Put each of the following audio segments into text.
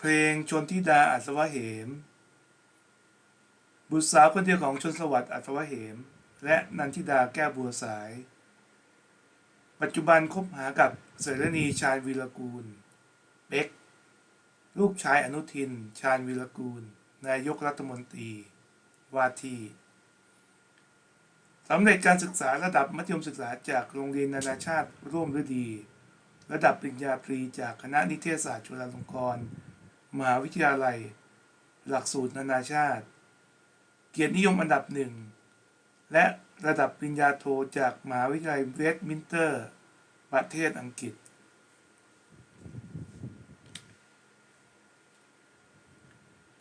เพลงชนทิดาอัศวะเหม บุตรสาวคนเดียวของชนสวัสดิ์อัศวะเหม และนันทิดาแก้วบัวสาย ปัจจุบันคบหากับเสรณีชาญวีรกูลเบ็กลูกชายอนุทิน ชาญวีรกูล นายกรัฐมนตรี ว่าที่สำเร็จการศึกษาระดับมัธยมศึกษาจากโรงเรียนนานาชาติร่วมฤดี ระดับปริญญาตรีจากคณะนิเทศศาสตร์จุฬาลงกรณ์ มหาวิทยาลัย หลักสูตรนานาชาติ เกียรตินิยมอันดับหนึ่ง และระดับปริญญาโทจากมหาวิทยาลัยเวสต์มินสเตอร์ ประเทศอังกฤษ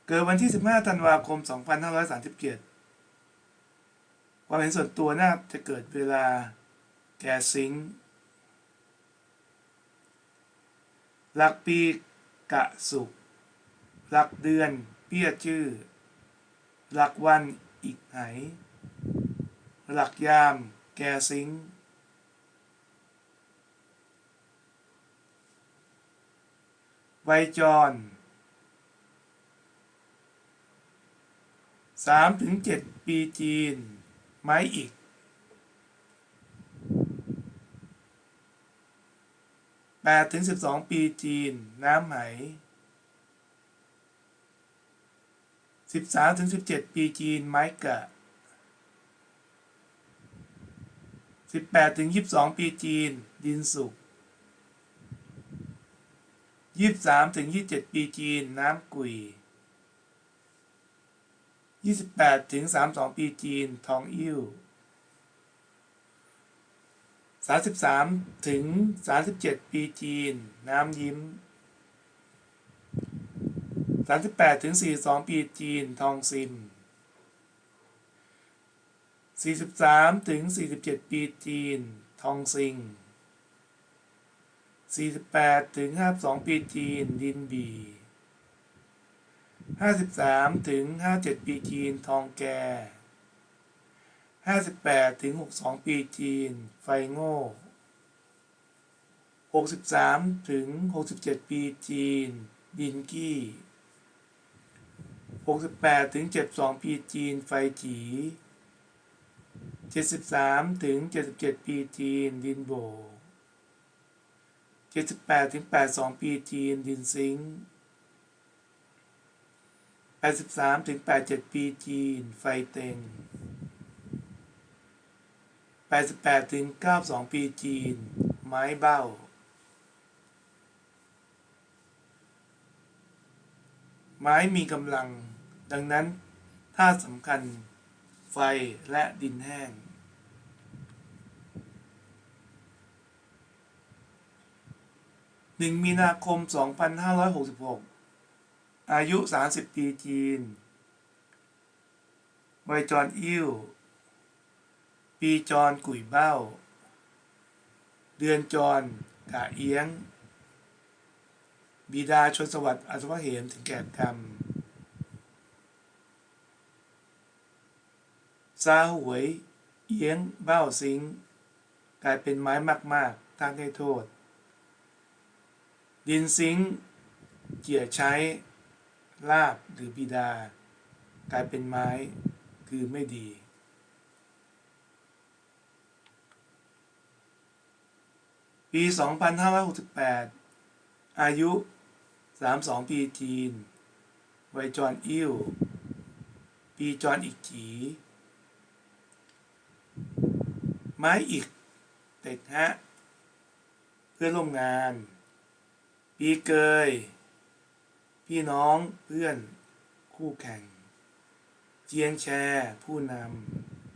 เกิดวันที่ 15 ธันวาคม 2537 ความเห็นส่วนตัวน่าจะเกิดเวลาแก่สิงหลักปีกะสุก หลักเดือนเปี้ยชื่อ หลักวันอีกไหน หลักยามแกสิงไวยจรสามถึงเจ็ดปีจีน ไม้อีก แปดถึงสิบสองปีจีน น้ำไหม สิบสามถึงสิบเจ็ดปีจีนไม้กะสิบแปดถึงยี่สิบสองปีจีน ดินสุกยี่สิบสามถึงยี่สิบเจ็ดปีจีน น้ำกุย 28ถึง32 ปีจีน ทองอิ่ว33ถึง37 ปีจีน น้ำยิ้ม 38ถึง42 ปีจีน ทองซิม43ถึง47 ปีจีน ทองซิง 48ถึง52 ปีจีน ดินบีห้าสิบสามถึงห้าเจ็ดปีจีน ทองแกห้าสิบแปดถึงหกสองปีจีน ไฟโง่หกสิบสามถึงหกสิบเจ็ดปีจีน ดินกี้ หกสิบแปดถึงเจ็ดสองปีจีน ไฟจีเจ็ดสิบสามถึงเจ็ดสิบเจ็ดปีจีน ดินโบเจ็ดสิบแปดถึงแปดสองปีจีน ดินซิง83 ถึง 87 ปีจีน ไฟเต็ง88 ถึง 92 ปีจีน ไม้เบ้าไม้มีกำลัง ดังนั้นท่าสำคัญไฟและดินแห้ง หนึ่งมีนาคม 2566 อายุ 30 ปีจีนใบจรอิ่ว ปีจรกุยเบ้า เดือนจรกะเอียง บิดาชนสวัสดิ์อัศวะเหมถึงแก่กรรม ซาหวยเอียงเบ้าซิง กลายเป็นไม้มากๆ ท่านให้โทษ ดินซิง เกี่ยใช้ ลาบหรือบิดา กลายเป็นไม้คือไม่ดี ปี 2568 อายุ 32 ปีจีนไวยจรอิ่วปีจรอีกจี ไม้อีกเต็กฮะเพื่อนร่วมงาน ปีเกย พี่น้องเพื่อน คู่แข่ง เจียงแชร์ผู้น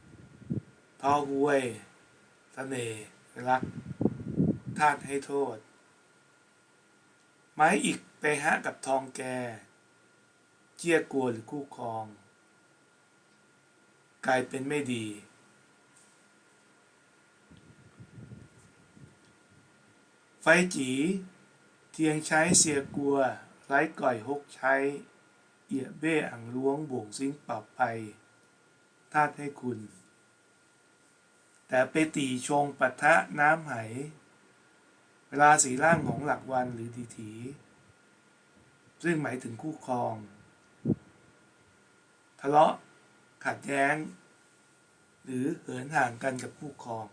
ำทอหวยสเสน่ห์รักธาตให้โทษ ไม้อีกไปฮะกับทองแก เจียกลัวหรือคู่ครอง กลายเป็นไม่ดี ไฟจีเทียงใช้เสียกลัว ไร้ก่อยหกใช้ เอียเบ้อ่างล้วงบ่งซิงปรับไปธาตุให้คุณ แต่ไปตีชงปะทะน้ำไหเวลาสีร่างของหลักวันหรือดีถีซึ่งหมายถึงคู่ครอง ทะเลาะขัดแย้ง หรือเหินห่างกันกับคู่ครอง